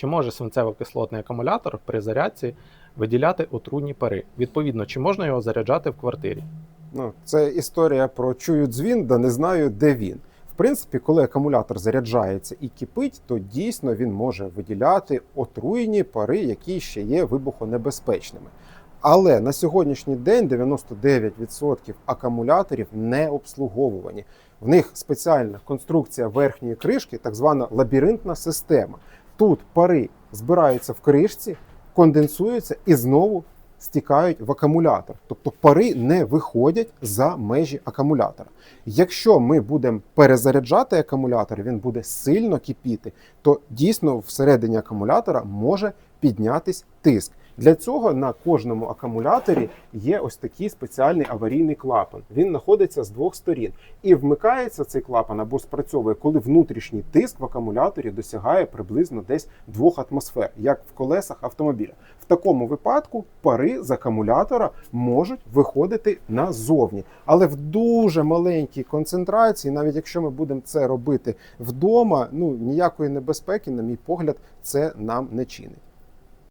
Чи може свинцево-кислотний акумулятор при зарядці виділяти отруйні пари? Відповідно, чи можна його заряджати в квартирі? Ну, це історія про чую дзвін, да не знаю, де він. В принципі, коли акумулятор заряджається і кипить, то дійсно він може виділяти отруйні пари, які ще є вибухонебезпечними. Але на сьогоднішній день 99% акумуляторів не обслуговувані. В них спеціальна конструкція верхньої кришки, так звана лабіринтна система. Тут пари збираються в кришці, конденсуються і знову стікають в акумулятор. Тобто пари не виходять за межі акумулятора. Якщо ми будемо перезаряджати акумулятор, він буде сильно кипіти, то дійсно всередині акумулятора може піднятись тиск. Для цього на кожному акумуляторі є ось такий спеціальний аварійний клапан. Він знаходиться з двох сторін і вмикається цей клапан або спрацьовує, коли внутрішній тиск в акумуляторі досягає приблизно десь 2 атмосфер, як в колесах автомобіля. В такому випадку пари з акумулятора можуть виходити назовні, але в дуже маленькій концентрації, навіть якщо ми будемо це робити вдома, ну ніякої небезпеки, на мій погляд, це нам не чинить.